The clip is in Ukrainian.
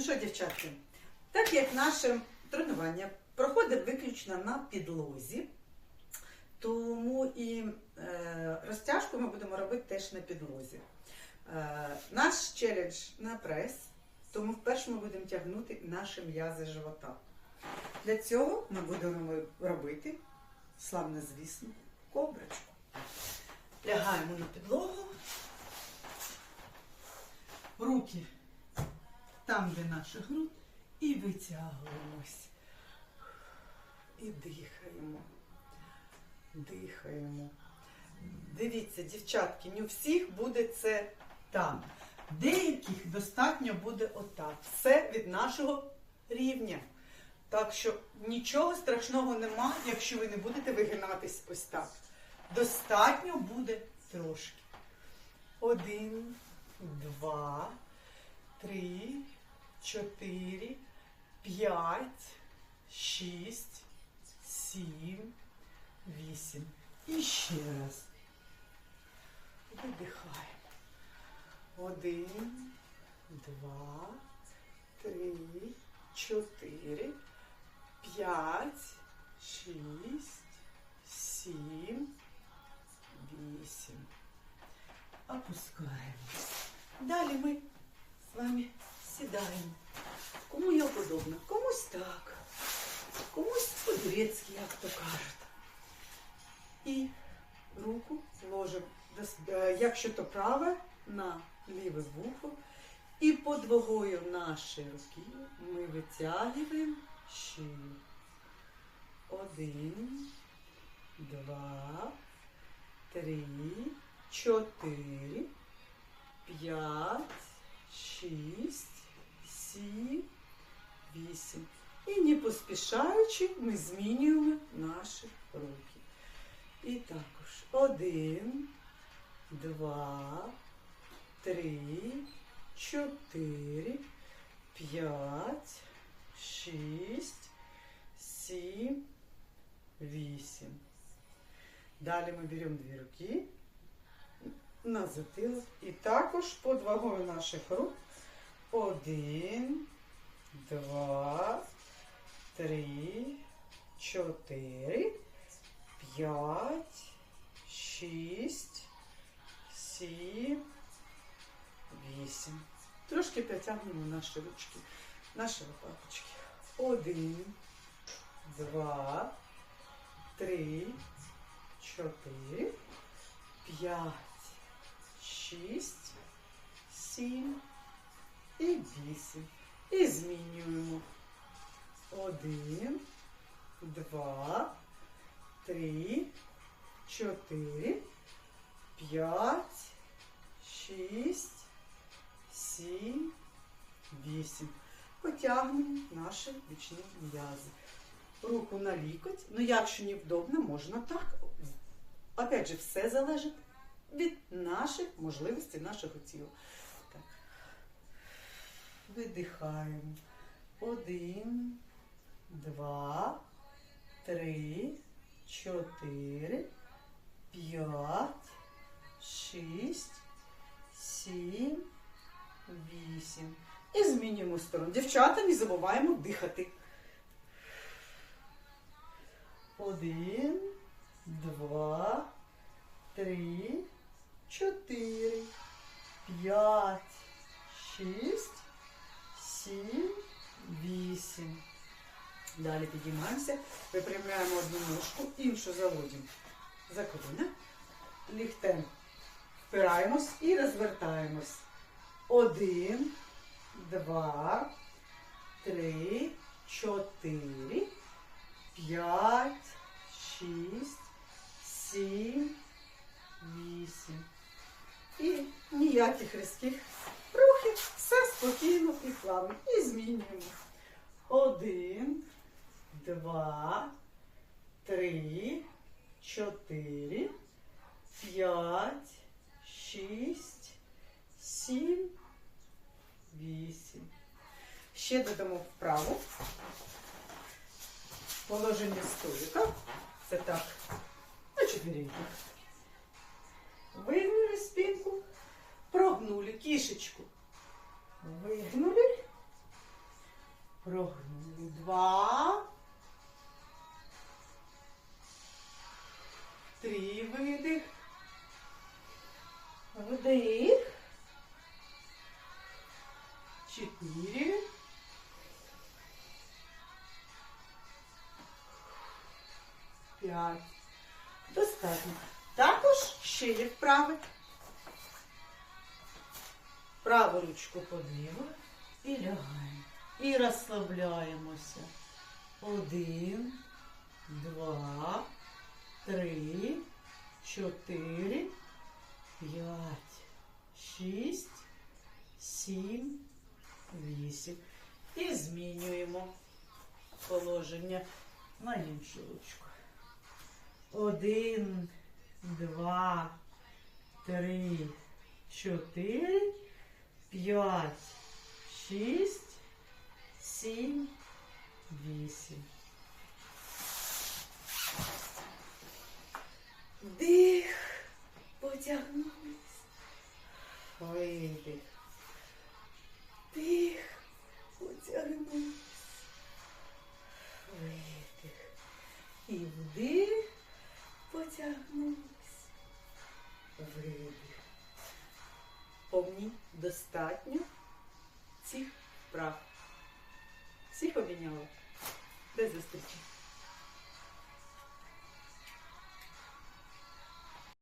Ну що, дівчатки, так як наше тренування проходить виключно на підлозі, тому і е, розтяжку ми будемо робити теж на підлозі. Е, наш челендж на прес, тому вперше ми будемо тягнути наші м'язи живота. Для цього ми будемо робити, славно звісно, коброчку. Лягаємо на підлогу. Руки там, де наша грудь, і витягуємось. І дихаємо. Дихаємо. Дивіться, дівчатки, не у всіх буде це там. Деяких достатньо буде отак. Все від нашого рівня. Так що нічого страшного нема, якщо ви не будете вигинатись ось так. Достатньо буде трошки. Один, два, три, чотири, п'ять, шість, сім, вісім. І ще раз. Видихаємо. Один, два, три, чотири, п'ять, шість, сім, вісім. Опускаємось. Далі ми з вами сідаємо. Кому як удобно, комусь так, комусь по-турецьки, як то кажуть. І руку ложимо, е, якщо то праве, на ліве вухо. І під вагою нашої руки ми витягуємо шию. Один, два, три, чотири, п'ять, шість, сім, вісім. І не поспішаючи ми змінюємо наші руки. І також один, два, три, чотири, п'ять, шість, сім, вісім. Далі ми беремо дві руки на затилок і також під вагою наших рук. Один, два, три, чотири, п'ять, шість, сім, вісім. Трошки притягнемо наші ручки, наші лопаточки. Один, два, три, чотири, п'ять, шість, сім і вісім. І змінюємо. Один, два, три, чотири, п'ять, шість, сім, вісім. Потягнемо наші бічні м'язи. Руку на лікоть. Ну, якщо невдобно, можна так. Опять же, все залежить від наших можливостей, нашого тіла. Видихаємо. Один, два, три, чотири, п'ять, шість, сім, вісім. І змінюємо сторону. Дівчата, не забуваємо дихати. Один, два, три, чотири, п'ять, шість, сім, вісім. Далі підіймаємося, випрямляємо одну ножку, іншу заводимо за коліна, ліхтем впираємось і розвертаємось. Один, два, три, чотири, п'ять, шість, сім, вісім. І ніяких різких рухів, все спокійно і плавно. І змінюємо. Один, два, три, чотири, п'ять, шість, сім, вісім. Ще додамо вправо. Положення столика. Це так. На четвереньках. Вигнули спинку, прогнули кишечку. Вигнули Прогнули. Два. Три видих. Вдих. Чотири. П'ять. Достатньо. Також ще є вправи. Праву ручку подиво і лягаємо. І розслабляємося. Один, два, три, чотири, п'ять, шість, сім, вісім. І змінюємо положення на іншу ручку. Один, два, три, чотири, п'ять, шість, сім, вісім. Повні достатньо цих прав. Всіх обійняла. До зустрічі!